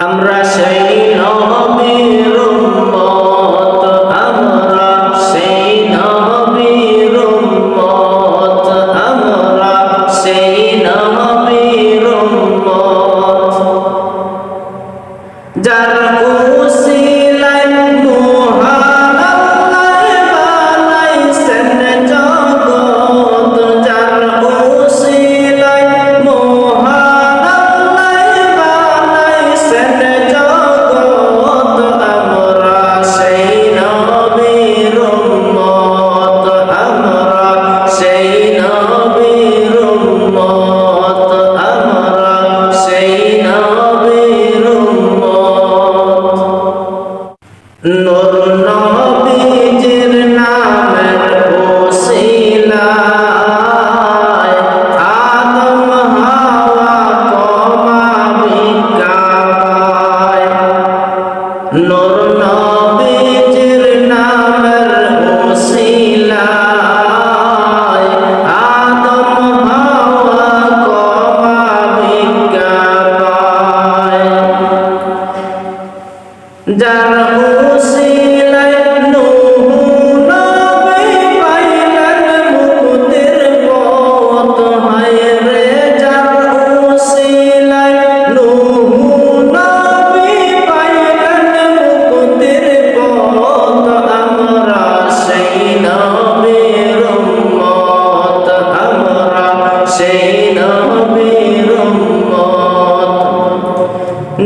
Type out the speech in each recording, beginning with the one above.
আমরা সেই নবীর নর নবীজির নামের ওসিলায় আদম হাওয়া ক্ষমা ভিক্ষায় নর নবীজির নামের ওসিলায় আদম হাওয়া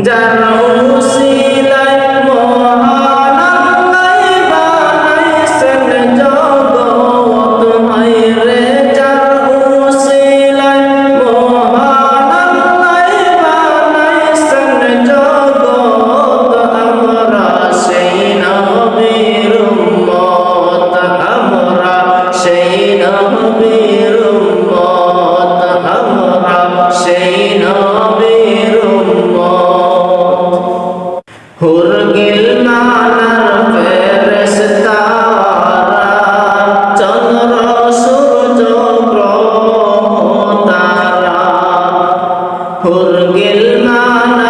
Dan না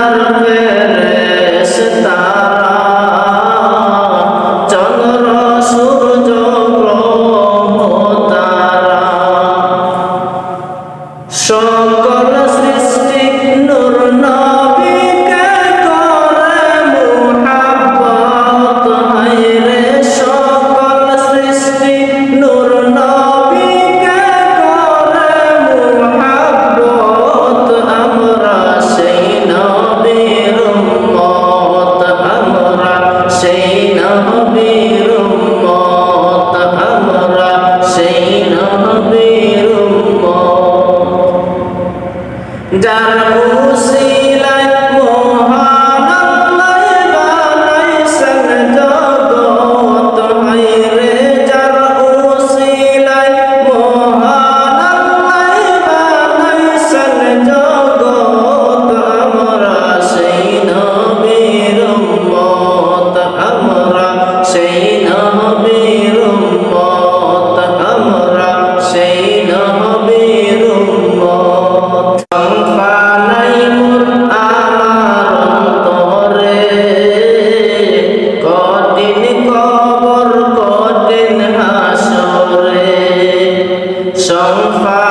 سوف